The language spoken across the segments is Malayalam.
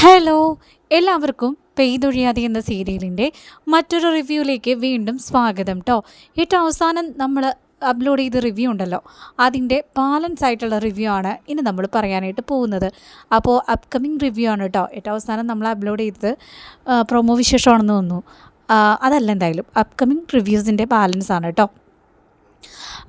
ഹലോ എല്ലാവർക്കും പെയ്തൊഴിയാതെ എന്ന സീരിയലിന്റെ മറ്റൊരു റിവ്യൂയിലേക്ക് വീണ്ടും സ്വാഗതം കേട്ടോ ഏറ്റവും അവസാനം നമ്മൾ അപ്ലോഡ് ചെയ്ത റിവ്യൂ ഉണ്ടല്ലോ അതിന്റെ ബാലൻസ് ആയിട്ടുള്ള റിവ്യൂ ആണ് ഇനി നമ്മൾ പറയാനായിട്ട് പോകുന്നത്. അപ്പോൾ അപ്കമിങ് റിവ്യൂ ആണ് കേട്ടോ ഏറ്റവും അവസാനം നമ്മൾ അപ്ലോഡ് ചെയ്തത് പ്രൊമോ വിശേഷമാണെന്ന് തോന്നുന്നു. അതല്ല എന്തായാലും അപ്കമിങ് റിവ്യൂസിന്റെ ബാലൻസ് ആണ് കേട്ടോ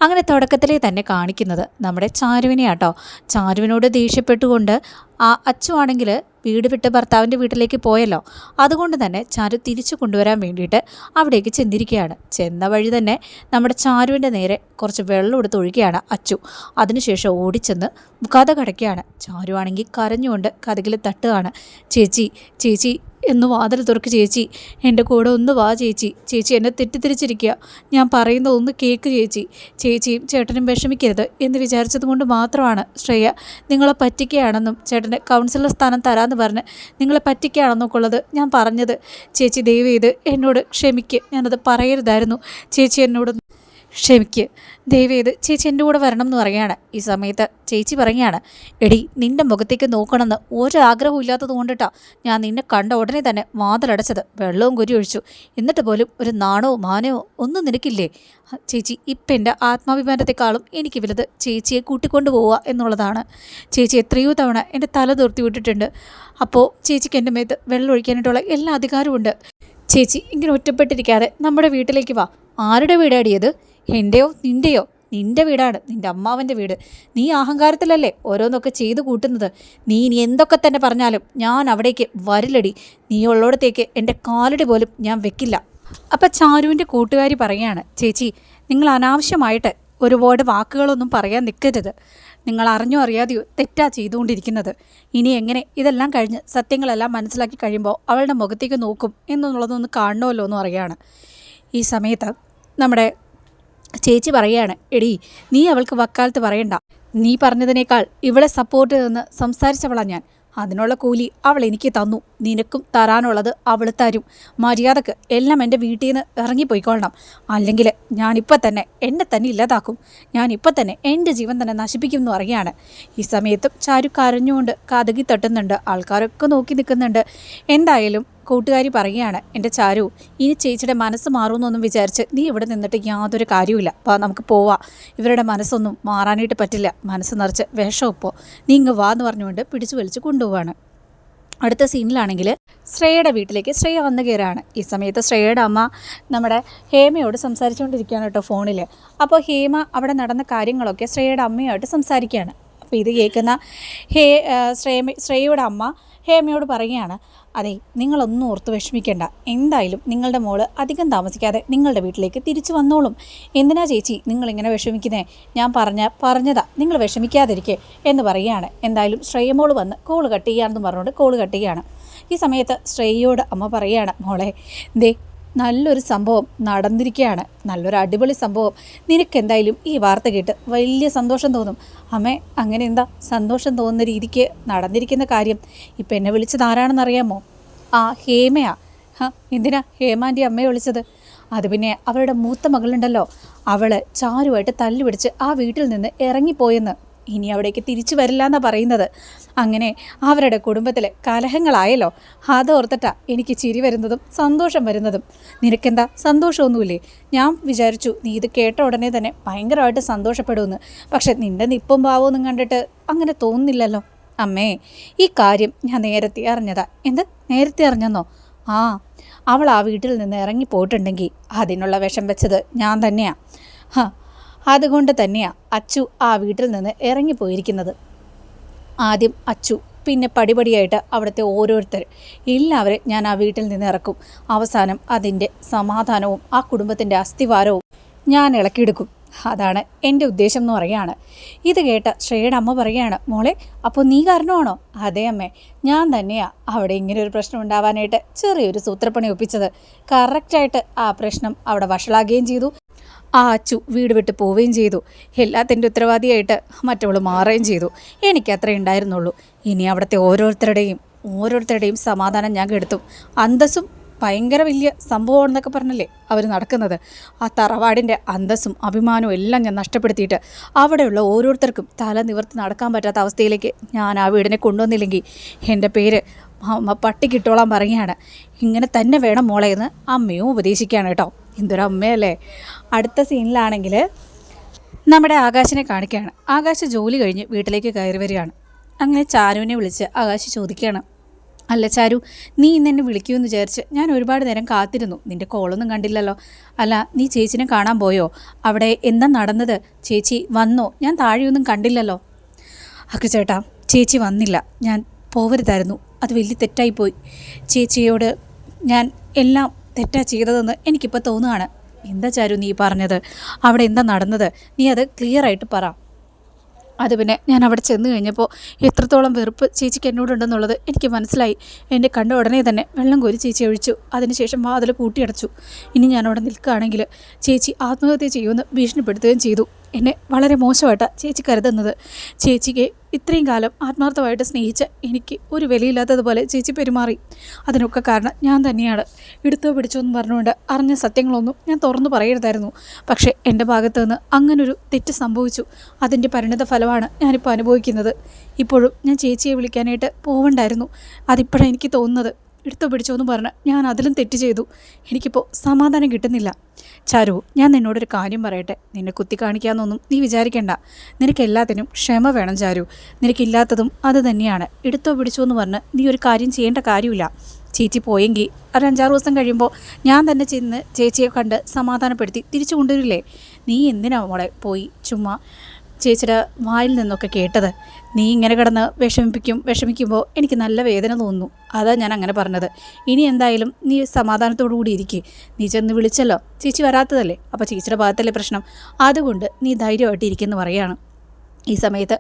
അങ്ങനെ തുടക്കത്തിലേ തന്നെ കാണിക്കുന്നത് നമ്മുടെ ചാരുവിനെ ആട്ടോ ചാരുവിനോട് ദേഷ്യപ്പെട്ടുകൊണ്ട് ആ അച്ചു ആണെങ്കിൽ വീട് വിട്ട് ഭർത്താവിന്റെ വീട്ടിലേക്ക് പോയല്ലോ. അതുകൊണ്ട് തന്നെ ചാരു തിരിച്ചു കൊണ്ടുവരാൻ വേണ്ടിയിട്ട് അവിടേക്ക് ചെന്നിരിക്കുകയാണ്. ചെന്ന വഴി തന്നെ നമ്മുടെ ചാരുവിന്റെ നേരെ കുറച്ച് വെള്ളം എടുത്ത് ഒഴുകിയാണ് അച്ചു. അതിനുശേഷം ഓടിച്ചെന്ന് കഥ കടക്കുകയാണ് ചാരു ആണെങ്കിൽ കരഞ്ഞുകൊണ്ട് കഥകിൽ തട്ടുകയാണ് ചേച്ചി ചേച്ചി എന്ന് വാതിൽ തുറക്ക് ചേച്ചി. എന്റെ കൂടെ ഒന്ന് വാ ചേച്ചി. ചേച്ചി എന്നെ തെറ്റിദ്ധരിച്ചിരിക്കുക. ഞാൻ പറയുന്നത് ഒന്ന് കേക്ക് ചേച്ചി. ചേച്ചിയും ചേട്ടനും വിഷമിക്കരുത് എന്ന് വിചാരിച്ചത് കൊണ്ട് മാത്രമാണ്. ശ്രേയ നിങ്ങളെ പറ്റിക്കുകയാണെന്നും ചേട്ടന് കൗൺസിലർ സ്ഥാനം തരാമെന്ന് പറഞ്ഞ് നിങ്ങളെ പറ്റിക്കുകയാണെന്നൊക്കെ ഉള്ളത് ഞാൻ പറഞ്ഞത്. ചേച്ചി ദയവ് ചെയ്ത് എന്നോട് ക്ഷമിക്ക്. ഞാനത് പറയരുതായിരുന്നു. ചേച്ചി എന്നോട് ക്ഷമിക്ക്. ദയവേത് ചേച്ചി എന്റെ കൂടെ വരണം എന്ന് പറയുകയാണ്. ഈ സമയത്ത് ചേച്ചി പറയുകയാണ് എടി നിന്റെ മുഖത്തേക്ക് നോക്കണമെന്ന് ഒരാഗ്രഹവും ഇല്ലാത്തത് കൊണ്ടിട്ടാ ഞാൻ നിന്നെ കണ്ട ഉടനെ തന്നെ വാതിലടച്ചത്. വെള്ളവും കുരി ഒഴിച്ചു. എന്നിട്ട് പോലും ഒരു നാണോ മാനയോ ഒന്നും നിനക്കില്ലേ? ചേച്ചി ഇപ്പം എന്റെ ആത്മാഭിമാനത്തെക്കാളും എനിക്ക് വലുത് ചേച്ചിയെ കൂട്ടിക്കൊണ്ടു പോവുക എന്നുള്ളതാണ്. ചേച്ചി എത്രയോ തവണ എന്റെ തല തുർത്തി വിട്ടിട്ടുണ്ട്. അപ്പോൾ ചേച്ചിക്ക് എന്റെ മേത്ത് വെള്ളം ഒഴിക്കാനായിട്ടുള്ള എല്ലാ അധികാരവും ഉണ്ട്. ചേച്ചി ഇങ്ങനെ ഒറ്റപ്പെട്ടിരിക്കാതെ നമ്മുടെ വീട്ടിലേക്ക് വാ. ആരുടെ വീടാടിയത് എന്റെയോ നിന്റെയോ നിന്റെ വീടാണ്. നിന്റെ അമ്മാവന്റെ വീട്. നീ അഹങ്കാരത്തിലല്ലേ ഓരോന്നൊക്കെ ചെയ്തു കൂട്ടുന്നത്? നീ ഇനി എന്തൊക്കെ തന്നെ പറഞ്ഞാലും ഞാൻ അവിടേക്ക് വരില്ലടി. നീ ഉള്ളിടത്തേക്ക് എന്റെ കാലടി പോലും ഞാൻ വെക്കില്ല. അപ്പം ചാരുവിന്റെ കൂട്ടുകാരി പറയാണ് ചേച്ചി നിങ്ങൾ അനാവശ്യമായിട്ട് ഒരുപാട് വാക്കുകളൊന്നും പറയാൻ നിൽക്കരുത്. നിങ്ങൾ അറിഞ്ഞോ അറിയാതെയോ തെറ്റാ ചെയ്തുകൊണ്ടിരിക്കുന്നത്. ഇനി എങ്ങനെ ഇതെല്ലാം കഴിഞ്ഞ് സത്യങ്ങളെല്ലാം മനസ്സിലാക്കി കഴിയുമ്പോൾ അവളുടെ മുഖത്തേക്ക് നോക്കും എന്നുള്ളതൊന്ന് കാണണമല്ലോ എന്ന് അറിയാണ് ഈ സമയത്ത് നമ്മുടെ ചേച്ചി പറയാണ് എടി നീ അവൾക്ക് വക്കാലത്ത് പറയണ്ട. നീ പറഞ്ഞതിനേക്കാൾ ഇവളെ സപ്പോർട്ട് നിന്ന് സംസാരിച്ചവളാ ഞാൻ. അതിനുള്ള കൂലി അവൾ എനിക്ക് തന്നു. നിനക്കും തരാനുള്ളത് അവൾ തരും. മര്യാദയ്ക്ക് എല്ലാം എന്റെ വീട്ടിൽ നിന്ന് ഇറങ്ങിപ്പോയിക്കൊള്ളണം. അല്ലെങ്കിൽ ഞാനിപ്പോൾ തന്നെ എന്നെ തന്നെ ഇല്ലാതാക്കും. ഞാനിപ്പോൾ തന്നെ എന്റെ ജീവൻ തന്നെ നശിപ്പിക്കും എന്ന് പറയുകയാണ്. ഈ സമയത്തും ചാരു കരഞ്ഞുകൊണ്ട് കഥകി തട്ടുന്നുണ്ട്. ആൾക്കാരൊക്കെ നോക്കി നിൽക്കുന്നുണ്ട്. എന്തായാലും കൂട്ടുകാരി പറയുകയാണ് എന്റെ ചാരു ഇനി ചേച്ചിയുടെ മനസ്സ് മാറുമെന്നൊന്നും വിചാരിച്ച് നീ ഇവിടെ നിന്നിട്ട് യാതൊരു കാര്യവുമില്ല. അപ്പോൾ നമുക്ക് പോവാം. ഇവരുടെ മനസ്സൊന്നും മാറാനായിട്ട് പറ്റില്ല. മനസ്സ് നിറച്ച് വിഷമപ്പോൾ നീ ഇങ്ങ് വാ എന്ന് പറഞ്ഞുകൊണ്ട് പിടിച്ചു വലിച്ച് കൊണ്ടുപോവാണ്. അടുത്ത സീനിലാണെങ്കിൽ ശ്രേയയുടെ വീട്ടിലേക്ക് ശ്രേയ വന്നു കയറാണ് ഈ സമയത്ത് ശ്രേയയുടെ അമ്മ നമ്മുടെ ഹേമയോട് സംസാരിച്ചുകൊണ്ടിരിക്കുകയാണ് കേട്ടോ ഫോണിൽ അപ്പോൾ ഹേമ അവിടെ നടന്ന കാര്യങ്ങളൊക്കെ ശ്രേയയുടെ അമ്മയുമായിട്ട് സംസാരിക്കുകയാണ്. അപ്പോൾ ഇത് കേൾക്കുന്ന ഹേ ശ്രേയ ശ്രേയയുടെ അമ്മ ഹേമയോട് പറയുകയാണ് അതെ നിങ്ങളൊന്നും ഓർത്ത് വിഷമിക്കേണ്ട. എന്തായാലും നിങ്ങളുടെ മോൾ അധികം താമസിക്കാതെ നിങ്ങളുടെ വീട്ടിലേക്ക് തിരിച്ചു വന്നോളും. എന്തിനാ ചേച്ചി നിങ്ങളിങ്ങനെ വിഷമിക്കുന്നേ? ഞാൻ പറഞ്ഞ പറഞ്ഞതാ നിങ്ങൾ വിഷമിക്കാതിരിക്കെ എന്ന് പറയുകയാണ്. എന്തായാലും ശ്രേയമോൾ വന്ന് കോൾ കട്ട് ചെയ്യാമെന്ന് പറഞ്ഞുകൊണ്ട് കോൾ കട്ട് ചെയ്യുകയാണ്. ഈ സമയത്ത് ശ്രേയയോട് അമ്മ പറയുകയാണ് മോളെ ദേ നല്ലൊരു സംഭവം നടന്നിരിക്കുകയാണ് നല്ലൊരു അടിപൊളി സംഭവം. നിനക്ക് എന്തായാലും ഈ വാർത്ത കേട്ട് വലിയ സന്തോഷം തോന്നും. അമ്മേ അങ്ങനെ എന്താ സന്തോഷം തോന്നുന്ന രീതിക്ക് നടന്നിരിക്കുന്ന കാര്യം? ഇപ്പം എന്നെ വിളിച്ചത് ആരാണെന്നറിയാമോ ആ ഹേമയാ. ഹ എന്തിനാ ഹേമാന്റെ അമ്മയെ വിളിച്ചത്? അത് പിന്നെ അവരുടെ മൂത്ത മകളുണ്ടല്ലോ. അവൾ ചാരുമായിട്ട് തല്ലുപിടിച്ച് ആ വീട്ടിൽ നിന്ന് ഇറങ്ങിപ്പോയെന്ന് ഇനി അവിടേക്ക് തിരിച്ചു വരില്ല എന്നാണ് പറയുന്നത്. അങ്ങനെ അവരുടെ കുടുംബത്തിൽ കലഹങ്ങളായല്ലോ. അതോർത്തിട്ടാ എനിക്ക് ചിരി വരുന്നതും സന്തോഷം വരുന്നതും. നിനക്കെന്താ? സന്തോഷമൊന്നുമില്ലേ? ഞാൻ വിചാരിച്ചു നീ ഇത് കേട്ട ഉടനെ തന്നെ ഭയങ്കരമായിട്ട് സന്തോഷപ്പെടുമെന്ന്. പക്ഷെ നിന്റെ നിപ്പും ഭാവമൊന്നും കണ്ടിട്ട് അങ്ങനെ തോന്നുന്നില്ലല്ലോ. അമ്മേ ഈ കാര്യം ഞാൻ നേരത്തെ അറിഞ്ഞതാ. എന്ത്? നേരത്തെ അറിഞ്ഞെന്നോ? ആ അവൾ ആ വീട്ടിൽ നിന്ന് ഇറങ്ങി പോയിട്ടുണ്ടെങ്കിൽ അതിനുള്ള വിഷം വെച്ചത് ഞാൻ തന്നെയാണ് അതുകൊണ്ട് തന്നെയാ അച്ചു ആ വീട്ടിൽ നിന്ന് ഇറങ്ങിപ്പോയിരിക്കുന്നത്. ആദ്യം അച്ചു പിന്നെ പടിപടിയായിട്ട് അവിടുത്തെ ഓരോരുത്തർ. എല്ലാവരും ഞാൻ ആ വീട്ടിൽ നിന്ന് ഇറക്കും. അവസാനം അതിന്റെ സമാധാനവും ആ കുടുംബത്തിന്റെ അസ്ഥിവാരവും ഞാൻ ഇളക്കിയെടുക്കും. അതാണ് എന്റെ ഉദ്ദേശം എന്ന് പറയുകയാണ്. ഇത് കേട്ട ശ്രേയുടെ അമ്മ പറയുകയാണ് മോളെ അപ്പോൾ നീ കാരണമാണോ? അതേ അമ്മേ ഞാൻ തന്നെയാ അവിടെ ഇങ്ങനെ ഒരു പ്രശ്നം ഉണ്ടാവാനായിട്ട് ചെറിയൊരു സൂത്രപ്പണി ഒപ്പിച്ചത്. കറക്റ്റായിട്ട് ആ പ്രശ്നം അവിടെ വഷളാകുകയും ചെയ്തു. ആ അച്ചു വീട് വിട്ട് പോവുകയും ചെയ്തു. എല്ലാത്തിന്റെ ഉത്തരവാദിയായിട്ട് മറ്റവൾ മാറുകയും ചെയ്തു. എനിക്ക് അത്രേ ഉണ്ടായിരുന്നുള്ളൂ. ഇനി അവിടുത്തെ ഓരോരുത്തരുടെയും ഓരോരുത്തരുടെയും സമാധാനം ഞാൻ കെടുത്തും. അന്തസ്സും ഭയങ്കര വലിയ സംഭവമാണെന്നൊക്കെ പറഞ്ഞല്ലേ അവർ നടക്കുന്നത്. ആ തറവാടിന്റെ അന്തസ്സും അഭിമാനവും എല്ലാം ഞാൻ നഷ്ടപ്പെടുത്തിയിട്ട് അവിടെയുള്ള ഓരോരുത്തർക്കും തല നിവർത്തി നടക്കാൻ പറ്റാത്ത അവസ്ഥയിലേക്ക് ഞാൻ ആ വീടിനെ കൊണ്ടുവന്നില്ലെങ്കിൽ എന്റെ പേര് പട്ടിക്കിട്ടോളാൻ പറയുകയാണ്. ഇങ്ങനെ തന്നെ വേണം മോളെ എന്ന് അമ്മയും ഉപദേശിക്കുകയാണ് കേട്ടോ. എന്തൊരു അമ്മയല്ലേ അടുത്ത സീനിലാണെങ്കിൽ നമ്മുടെ ആകാശിനെ കാണിക്കുകയാണ്. ആകാശ് ജോലി കഴിഞ്ഞ് വീട്ടിലേക്ക് കയറി വരികയാണ്. അങ്ങനെ ചാരുവിനെ വിളിച്ച് ആകാശ് ചോദിക്കുകയാണ്. അല്ല ചാരു നീ ഇന്ന് എന്നെ വിളിക്കുമെന്ന് വിചാരിച്ച് ഞാൻ ഒരുപാട് നേരം കാത്തിരുന്നു. നിന്റെ കോളൊന്നും കണ്ടില്ലല്ലോ. അല്ല നീ ചേച്ചിനെ കാണാൻ പോയോ? അവിടെ എന്താ നടന്നത്? ചേച്ചി വന്നോ? ഞാൻ താഴെയൊന്നും കണ്ടില്ലല്ലോ. അക്കു ചേട്ടാ ചേച്ചി വന്നില്ല. ഞാൻ പോവരുതായിരുന്നു. അത് വലിയ തെറ്റായിപ്പോയി. ചേച്ചിയോട് ഞാൻ എല്ലാം തെറ്റാ ചെയ്തതെന്ന് എനിക്കിപ്പോൾ തോന്നുകയാണ്. എന്താ ചാരു നീ പറഞ്ഞത്? അവിടെ എന്താ നടന്നത്? നീ അത് ക്ലിയർ ആയിട്ട് പറ. അത് പിന്നെ ഞാൻ അവിടെ ചെന്ന് കഴിഞ്ഞപ്പോൾ എത്രത്തോളം വെറുപ്പ് ചേച്ചിക്ക് എന്നോടുണ്ടെന്നുള്ളത് എനിക്ക് മനസ്സിലായി. എന്റെ കണ്ട ഉടനെ തന്നെ വെള്ളം കോരി ചേച്ചി ഒഴിച്ചു. അതിനുശേഷം വാതിൽ കൂട്ടിയടച്ചു ഇനി ഞാൻ അവിടെ നിൽക്കുകയാണെങ്കിൽ ചേച്ചി ആത്മഹത്യ ചെയ്യുമെന്ന് ഭീഷണിപ്പെടുത്തുകയും ചെയ്തു. എന്നെ വളരെ മോശമായിട്ടാണ് ചേച്ചി കരുതുന്നത്. ചേച്ചിക്ക് ഇത്രയും കാലം ആത്മാർത്ഥമായിട്ട് സ്നേഹിച്ച എനിക്ക് ഒരു വിലയില്ലാത്തതുപോലെ ചേച്ചി പെരുമാറി. അതിനൊക്കെ കാരണം ഞാൻ തന്നെയാണ്. എടുത്തോ പിടിച്ചോ എന്ന് പറഞ്ഞുകൊണ്ട് അറിഞ്ഞ സത്യങ്ങളൊന്നും ഞാൻ തുറന്നു പറയരുതായിരുന്നു. പക്ഷേ എന്റെ ഭാഗത്തു നിന്ന് അങ്ങനൊരു തെറ്റ് സംഭവിച്ചു. അതിന്റെ പരിണിത ഫലമാണ് ഞാനിപ്പോൾ അനുഭവിക്കുന്നത്. ഇപ്പോഴും ഞാൻ ചേച്ചിയെ വിളിക്കാനായിട്ട് പോവണ്ടായിരുന്നു. അതിപ്പോഴാണ് എനിക്ക് തോന്നുന്നത്. എടുത്തോ പിടിച്ചോ എന്ന് പറഞ്ഞ് ഞാൻ അതിലും തെറ്റ് ചെയ്തു. എനിക്കിപ്പോൾ സമാധാനം കിട്ടുന്നില്ല. ചാരു ഞാൻ നിന്നോടൊരു കാര്യം പറയട്ടെ. നിന്നെ കുത്തി കാണിക്കാമെന്നൊന്നും നീ വിചാരിക്കണ്ട. നിനക്ക് എല്ലാത്തിനും ക്ഷമ വേണം ചാരു. നിനക്കില്ലാത്തതും അത് തന്നെയാണ്. എടുത്തോ പിടിച്ചോ എന്ന് പറഞ്ഞ് നീ ഒരു കാര്യം ചെയ്യേണ്ട കാര്യമില്ല. ചേച്ചി പോയെങ്കിൽ ഒരു അഞ്ചാറ് ദിവസം കഴിയുമ്പോൾ ഞാൻ തന്നെ ചെന്ന് ചേച്ചിയെ കണ്ട് സമാധാനപ്പെടുത്തി തിരിച്ചു കൊണ്ടുവരില്ലേ? നീ എന്തിനാ മോളെ പോയി ചുമ്മാ ചേച്ചിയുടെ വായിൽ നിന്നൊക്കെ കേട്ടത്. നീ ഇങ്ങനെ കിടന്ന് വിഷമിപ്പിക്കും വിഷമിക്കുമ്പോൾ എനിക്ക് നല്ല വേദന തോന്നുന്നു. അതാ ഞാൻ അങ്ങനെ പറഞ്ഞത്. ഇനി എന്തായാലും നീ സമാധാനത്തോടു കൂടി ഇരിക്കേ. നീ ചെന്ന് വിളിച്ചല്ലോ. ചേച്ചി വരാത്തതല്ലേ? അപ്പോൾ ചേച്ചിയുടെ ഭാഗത്തല്ലേ പ്രശ്നം. അതുകൊണ്ട് നീ ധൈര്യമായിട്ട് ഇരിക്കുമെന്ന് പറയാണ്. ഈ സമയത്ത്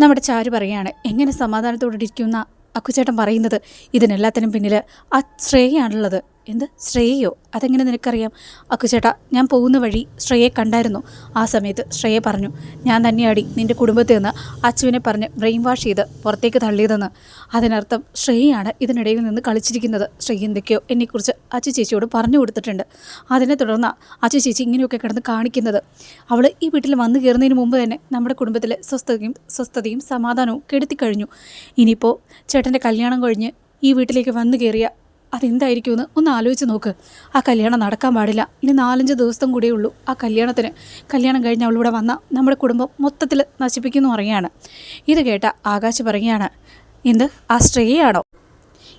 നമ്മുടെ ചാരു പറയാണ് എങ്ങനെ സമാധാനത്തോടെ ഇരിക്കുന്ന? അക്കുചേട്ടൻ പറയുന്നത് ഇതിനെല്ലാത്തിനും പിന്നിൽ ആ ശ്രേയാണുള്ളത്. എന്ത്? ശ്രേയയോ? അതെങ്ങനെ നിനക്കറിയാം? അക്കുചേട്ടാ ഞാൻ പോകുന്ന വഴി ശ്രേയെ കണ്ടായിരുന്നു. ആ സമയത്ത് ശ്രേയെ പറഞ്ഞു ഞാൻ തന്നെയാടി നിന്റെ കുടുംബത്തിൽ നിന്ന് അച്ചുവിനെ പറഞ്ഞ് ബ്രെയിൻ വാഷ് ചെയ്ത് പുറത്തേക്ക് തള്ളിയതെന്ന്. അതിനർത്ഥം ശ്രേയാണ് ഇതിനിടയിൽ നിന്ന് കളിച്ചിരിക്കുന്നത്. ശ്രേയ എന്തൊക്കെയോ എന്നെക്കുറിച്ച് അച്ചു ചേച്ചിയോട് പറഞ്ഞു കൊടുത്തിട്ടുണ്ട്. അതിനെ തുടർന്ന് അച്ചു ചേച്ചി ഇങ്ങനെയൊക്കെ കിടന്ന് കാണിക്കുന്നത്. അവൾ ഈ വീട്ടിൽ വന്നു കയറുന്നതിന് മുമ്പ് തന്നെ നമ്മുടെ കുടുംബത്തിലെ സ്വസ്ഥതയും സ്വസ്ഥതയും സമാധാനവും കെടുത്തി കഴിഞ്ഞു. ഇനിയിപ്പോൾ ചേട്ടന്റെ കല്യാണം കഴിഞ്ഞ് ഈ വീട്ടിലേക്ക് വന്നു കയറിയ അതെന്തായിരിക്കുമെന്ന് ഒന്ന് ആലോചിച്ച് നോക്ക്. ആ കല്യാണം നടക്കാൻ പാടില്ല. ഇനി നാലഞ്ച് ദിവസം കൂടിയേ ഉള്ളൂ. ആ കല്യാണത്തിന്. കല്യാണം കഴിഞ്ഞ് അവളിവിടെ വന്ന നമ്മുടെ കുടുംബം മൊത്തത്തിൽ നശിപ്പിക്കുന്നു പറയുകയാണ്. ഇത് കേട്ട ആകാശ് പറയുകയാണ് എന്ത്? ആ സ്ത്രീയാണോ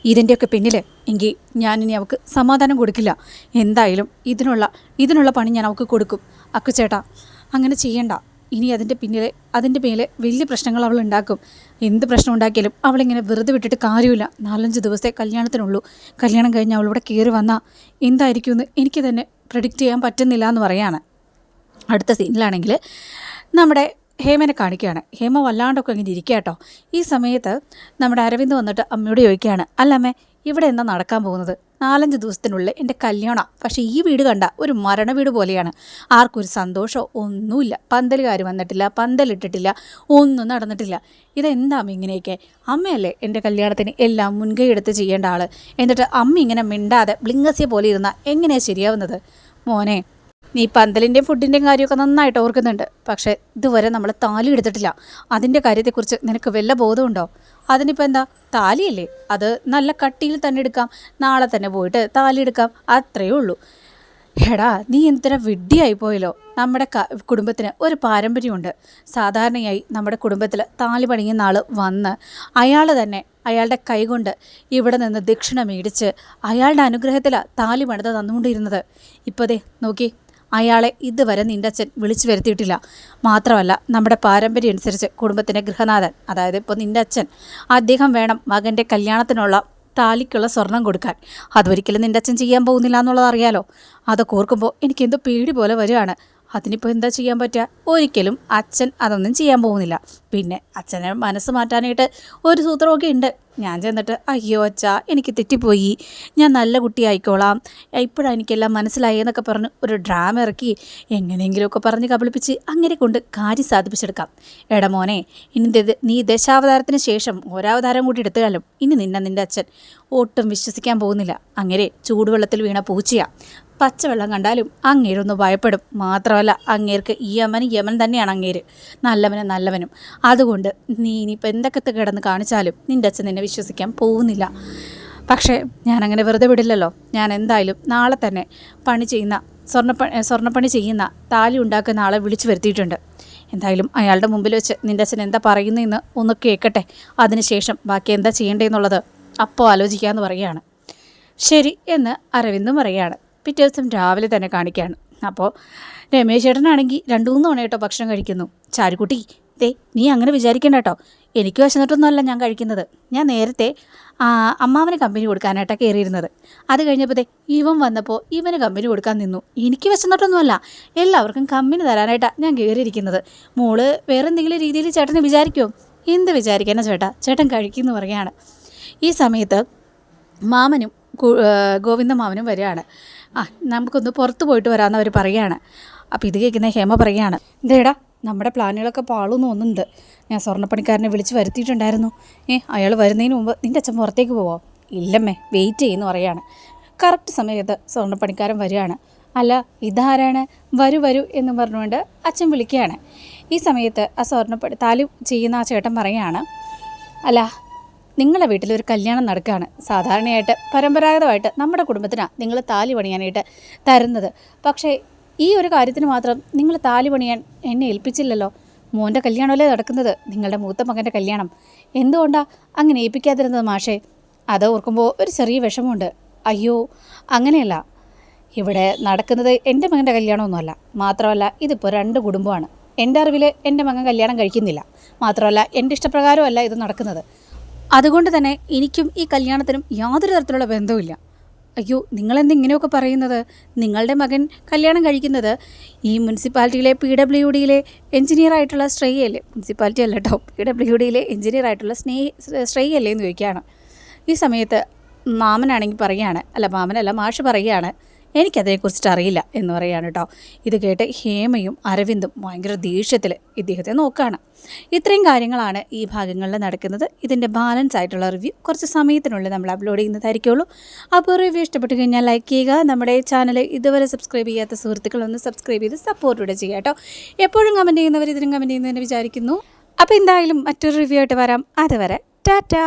ഇതിന്റെയൊക്കെ പിന്നിൽ എങ്കിൽ ഞാനിനി അവൾക്ക് സമാധാനം കൊടുക്കില്ല. എന്തായാലും ഇതിനുള്ള ഇതിനുള്ള പണി ഞാൻ അവൾക്ക് കൊടുക്കും. അക്കുചേട്ടാ അങ്ങനെ ചെയ്യണ്ട. ഇനി അതിന്റെ പിന്നിലെ അതിന്റെ മേലെ വലിയ പ്രശ്നങ്ങൾ അവൾ ഉണ്ടാക്കും. എന്ത് പ്രശ്നം ഉണ്ടാക്കിയാലും അവളിങ്ങനെ വെറുതെ വിട്ടിട്ട് കാര്യമില്ല. നാലഞ്ച് ദിവസത്തെ കല്യാണത്തിനുള്ളൂ. കല്യാണം കഴിഞ്ഞ് അവളിവിടെ കയറി വന്നാൽ എന്തായിരിക്കുമെന്ന് എനിക്ക് തന്നെ പ്രഡിക്റ്റ് ചെയ്യാൻ പറ്റുന്നില്ല എന്ന് പറയാണ്. അടുത്ത സീനിലാണെങ്കിൽ നമ്മുടെ ഹേമനെ കാണിക്കുകയാണ്. ഹേമ വല്ലാണ്ടൊക്കെ ഇങ്ങനെ ഇരിക്കുക കേട്ടോ. ഈ സമയത്ത് നമ്മുടെ അരവിന്ദ് വന്നിട്ട് അമ്മയോട് ചോദിക്കുകയാണ് അല്ല അമ്മേ ഇവിടെ എന്താ നടക്കാൻ പോകുന്നത്? നാലഞ്ച് ദിവസത്തിനുള്ളിൽ എന്റെ കല്യാണം. പക്ഷേ ഈ വീട് കണ്ട ഒരു മരണ വീട് പോലെയാണ്. ആർക്കൊരു സന്തോഷമോ ഒന്നുമില്ല. പന്തലുകാർ വന്നിട്ടില്ല പന്തലിട്ടിട്ടില്ല ഒന്നും നടന്നിട്ടില്ല. ഇതെന്താ അമ്മ ഇങ്ങനെയൊക്കെ? അമ്മയല്ലേ എന്റെ കല്യാണത്തിന് എല്ലാം മുൻകൈ എടുത്ത് ചെയ്യേണ്ട ആൾ എന്നിട്ട് അമ്മ ഇങ്ങനെ മിണ്ടാതെ ബ്ലിങ്കസിയെ പോലെ ഇരുന്നാൽ എങ്ങനെയാണ് ശരിയാവുന്നത്? മോനെ നീ പന്തലിന്റെയും ഫുഡിന്റെയും കാര്യമൊക്കെ നന്നായിട്ട് ഓർക്കുന്നുണ്ട്. പക്ഷേ ഇതുവരെ നമ്മൾ താലി എടുത്തിട്ടില്ല. അതിന്റെ കാര്യത്തെക്കുറിച്ച് നിനക്ക് വല്ല ബോധമുണ്ടോ? അതിനിപ്പോൾ എന്താ? താലിയല്ലേ? അത് നല്ല കട്ടിയിൽ തന്നെ എടുക്കാം. നാളെ തന്നെ പോയിട്ട് താലി എടുക്കാം. അത്രയേ ഉള്ളൂ. എടാ നീ എന്തിനാ വിഡ്ഢിയായി പോയല്ലോ? നമ്മുടെ കുടുംബത്തിന് ഒരു പാരമ്പര്യമുണ്ട്. സാധാരണയായി നമ്മുടെ കുടുംബത്തിൽ താലി പണിയുന്ന ആൾ വന്ന് അയാൾ തന്നെ അയാളുടെ കൈകൊണ്ട് ഇവിടെ നിന്ന് ദക്ഷിണ മേടിച്ച് അയാളുടെ അനുഗ്രഹത്തിലാണ് താലി പണിത് തന്നുകൊണ്ടിരുന്നത്. ഇപ്പോൾ ദേ നോക്കി. അയാളെ ഇതുവരെ നിന്റെ അച്ഛൻ വിളിച്ചു വരുത്തിയിട്ടില്ല. മാത്രമല്ല നമ്മുടെ പാരമ്പര്യം അനുസരിച്ച് കുടുംബത്തിന്റെ ഗൃഹനാഥൻ അതായത് ഇപ്പോൾ നിന്റെ അച്ഛൻ അദ്ദേഹം വേണം മകന്റെ കല്യാണത്തിനുള്ള താലിക്കുള്ള സ്വർണം കൊടുക്കാൻ. അതൊരിക്കലും നിന്റെ അച്ഛൻ ചെയ്യാൻ പോകുന്നില്ല എന്നുള്ളത് അറിയാലോ. അതൊക്കെ ഓർക്കുമ്പോൾ എനിക്കെന്തോ പേടി പോലെ വരികയാണ്. അതിനിപ്പോൾ എന്താ ചെയ്യാൻ പറ്റുക? ഒരിക്കലും അച്ഛൻ അതൊന്നും ചെയ്യാൻ പോകുന്നില്ല. പിന്നെ അച്ഛനെ മനസ്സ് മാറ്റാനായിട്ട് ഒരു സൂത്രമൊക്കെ ഉണ്ട്. ഞാൻ ചെന്നിട്ട് അയ്യോ അച്ഛാ എനിക്ക് തെറ്റിപ്പോയി. ഞാൻ നല്ല കുട്ടിയായിക്കോളാം. ഇപ്പോഴാണ് എനിക്കെല്ലാം മനസ്സിലായി എന്നൊക്കെ പറഞ്ഞ് ഒരു ഡ്രാമ ഇറക്കി എങ്ങനെയെങ്കിലുമൊക്കെ പറഞ്ഞ് കബളിപ്പിച്ച് അങ്ങനെ കൊണ്ട് കാര്യം സാധിപ്പിച്ചെടുക്കാം. എടാ മോനെ ഇനി നീ ദശാവതാരത്തിന് ശേഷം ഒരാവതാരം കൂടി എടുത്തുകാലും ഇനി നിന്നെ നിന്റെ അച്ഛൻ ഒട്ടും വിശ്വസിക്കാൻ പോകുന്നില്ല. അങ്ങനെ ചൂടുവെള്ളത്തിൽ വീണ പൂച്ചയാ. പച്ചവെള്ളം കണ്ടാലും അങ്ങേരൊന്ന് ഭയപ്പെടും. മാത്രമല്ല അങ്ങേർക്ക് യമൻ യമൻ തന്നെയാണ് അങ്ങേര്. നല്ലവനും നല്ലവനും. അതുകൊണ്ട് നീ ഇനിയിപ്പോൾ എന്തൊക്കെ കിടന്ന് കാണിച്ചാലും നിന്റെ അച്ഛൻ നിന്നെ വിശ്വസിക്കാൻ പോകുന്നില്ല. പക്ഷേ ഞാനങ്ങനെ വെറുതെ വിടില്ലല്ലോ. ഞാൻ എന്തായാലും നാളെ തന്നെ പണി ചെയ്യുന്ന സ്വർണപ്പണി സ്വർണപ്പണി ചെയ്യുന്ന താലി ഉണ്ടാക്കുന്ന ആളെ വിളിച്ചു വരുത്തിയിട്ടുണ്ട്. എന്തായാലും അയാളുടെ മുമ്പിൽ വെച്ച് നിന്റെ അച്ഛൻ എന്താ പറയുന്നതെന്ന് ഒന്ന് കേൾക്കട്ടെ അതിനുശേഷം ബാക്കി എന്താ ചെയ്യേണ്ടതെന്നുള്ളത് അപ്പോൾ ആലോചിക്കാമെന്ന് പറയുകയാണ്. ശരി എന്ന് അരവിന്ദും പറയുകയാണ്. പിറ്റേ ദിവസം രാവിലെ തന്നെ കാണിക്കുകയാണ്. അപ്പോൾ രമേശ് ചേട്ടനാണെങ്കിൽ രണ്ട് മൂന്ന് തവണ കേട്ടോ ഭക്ഷണം കഴിക്കുന്നു. ചാരുക്കുട്ടി ദേ നീ അങ്ങനെ വിചാരിക്കേണ്ട കേട്ടോ. എനിക്ക് വിശന്നിട്ടൊന്നുമല്ല ഞാൻ കഴിക്കുന്നത്. ഞാൻ നേരത്തെ അമ്മാവന് കമ്പനി കൊടുക്കാനായിട്ടാണ് കയറിയിരുന്നത് അത് കഴിഞ്ഞപ്പോൾ ദേ ഇവൻ വന്നപ്പോൾ ഇവന് കമ്പനി കൊടുക്കാൻ നിന്നു. എനിക്ക് വിശന്നിട്ടൊന്നുമല്ല. എല്ലാവർക്കും കമ്പനി തരാനായിട്ടാണ് ഞാൻ കയറിയിരിക്കുന്നത് മോൾ വേറെ എന്തെങ്കിലും രീതിയിൽ ചേട്ടനെ വിചാരിക്കുമോ എന്ത് വിചാരിക്കാനാ ചേട്ടാ? ചേട്ടൻ കഴിക്കുന്നു പറയുകയാണ്. ഈ സമയത്ത് മാമനും ഗോവിന്ദ മാമനും വരികയാണ്. ആ നമുക്കൊന്ന് പുറത്ത് പോയിട്ട് വരാമെന്ന് അവർ പറയുകയാണ് അപ്പോൾ ഇത് കേൾക്കുന്ന ഹേമ പറയുകയാണ് ഇതേടാ നമ്മുടെ പ്ലാനുകളൊക്കെ പാളൂന്ന് തോന്നുന്നുണ്ട്. ഞാൻ സ്വർണപ്പണിക്കാരനെ വിളിച്ച് വരുത്തിയിട്ടുണ്ടായിരുന്നു. ഏ അയാൾ വരുന്നതിന് മുമ്പ് നിന്റെ അച്ഛൻ പുറത്തേക്ക് പോവോ? ഇല്ലമ്മേ വെയിറ്റ് ചെയ്യുന്നു പറയാണ്. കറക്റ്റ് സമയത്ത് സ്വർണപ്പണിക്കാരൻ വരികയാണ്. അല്ല ഇതാരാണ്? വരൂ വരൂ എന്ന് പറഞ്ഞുകൊണ്ട് അച്ഛൻ വിളിക്കുകയാണ്. ഈ സമയത്ത് ആ സ്വർണപ്പണി താലി ചെയ്യുന്ന ആ ചേട്ടൻ പറയുകയാണ് അല്ല നിങ്ങളുടെ വീട്ടിൽ ഒരു കല്യാണം നടക്കുകയാണ്. സാധാരണയായിട്ട് പരമ്പരാഗതമായിട്ട് നമ്മുടെ കുടുംബത്തിനാണ് നിങ്ങൾ താലി പണിയാനായിട്ട് തരുന്നത്. പക്ഷേ ഈ ഒരു കാര്യത്തിന് മാത്രം നിങ്ങൾ താലി പണിയാൻ എന്നെ ഏൽപ്പിച്ചില്ലല്ലോ. മോന്റെ കല്യാണമല്ലേ നടക്കുന്നത്? നിങ്ങളുടെ മൂത്ത മകന്റെ കല്യാണം. എന്തുകൊണ്ടാണ് അങ്ങനെ ഏൽപ്പിക്കാതിരുന്നത് മാഷേ? അത് ഓർക്കുമ്പോൾ ഒരു ചെറിയ വിഷമമുണ്ട്. അയ്യോ അങ്ങനെയല്ല. ഇവിടെ നടക്കുന്നത് എന്റെ മകന്റെ കല്യാണമൊന്നുമല്ല. മാത്രമല്ല ഇതിപ്പോൾ രണ്ട് കുടുംബമാണ്. എന്റെ അറിവിൽ എന്റെ മകൻ കല്യാണം കഴിക്കുന്നില്ല. മാത്രമല്ല എന്റെ ഇഷ്ടപ്രകാരമല്ല ഇത് നടക്കുന്നത്. അതുകൊണ്ട് തന്നെ എനിക്കും ഈ കല്യാണത്തിനും യാതൊരു തരത്തിലുള്ള ബന്ധവുമില്ല. അയ്യോ നിങ്ങളെന്ത് ഇങ്ങനെയൊക്കെ പറയുന്നത്? നിങ്ങളുടെ മകൻ കല്യാണം കഴിക്കുന്നത് ഈ മുനിസിപ്പാലിറ്റിയിലെ പി ഡബ്ല്യു ഡിയിലെ എഞ്ചിനീയർ ആയിട്ടുള്ള ശ്രേയല്ലേ മുനിസിപ്പാലിറ്റി അല്ല കേട്ടോ പി ഡബ്ല്യു ഡിയിലെ എഞ്ചിനീയർ ആയിട്ടുള്ള സ്നേ ശ്രേയല്ലേ എന്ന് ചോദിക്കുകയാണ്. ഈ സമയത്ത് മാമനാണെങ്കിൽ പറയുകയാണ് അല്ല മാമനല്ല മാഷ് പറയുകയാണ് എനിക്കതിനെക്കുറിച്ചിട്ട് അറിയില്ല എന്ന് പറയുകയാണ് കേട്ടോ. ഇത് കേട്ട് ഹേമയും അരവിന്ദും ഭയങ്കര ദേഷ്യത്തിൽ ഇദ്ദേഹത്തെ നോക്കുകയാണ്. ഇത്രയും കാര്യങ്ങളാണ് ഈ ഭാഗങ്ങളിൽ നടക്കുന്നത്. ഇതിന്റെ ബാലൻസ് ആയിട്ടുള്ള റിവ്യൂ കുറച്ച് സമയത്തിനുള്ളിൽ നമ്മൾ അപ്ലോഡ് ചെയ്യുന്നതായിരിക്കുള്ളൂ. അപ്പോൾ റിവ്യൂ ഇഷ്ടപ്പെട്ട് കഴിഞ്ഞാൽ ലൈക്ക് ചെയ്യുക. നമ്മുടെ ചാനൽ ഇതുവരെ സബ്സ്ക്രൈബ് ചെയ്യാത്ത സുഹൃത്തുക്കളൊന്ന് സബ്സ്ക്രൈബ് ചെയ്ത് സപ്പോർട്ട് കൂടെ ചെയ്യുക കേട്ടോ. എപ്പോഴും കമന്റ് ചെയ്യുന്നവർ ഇതിനും കമന്റ് ചെയ്യുന്നതിന് വിചാരിക്കുന്നു. അപ്പോൾ എന്തായാലും മറ്റൊരു റിവ്യൂ ആയിട്ട് വരാം. അതുവരെ ടാറ്റാ.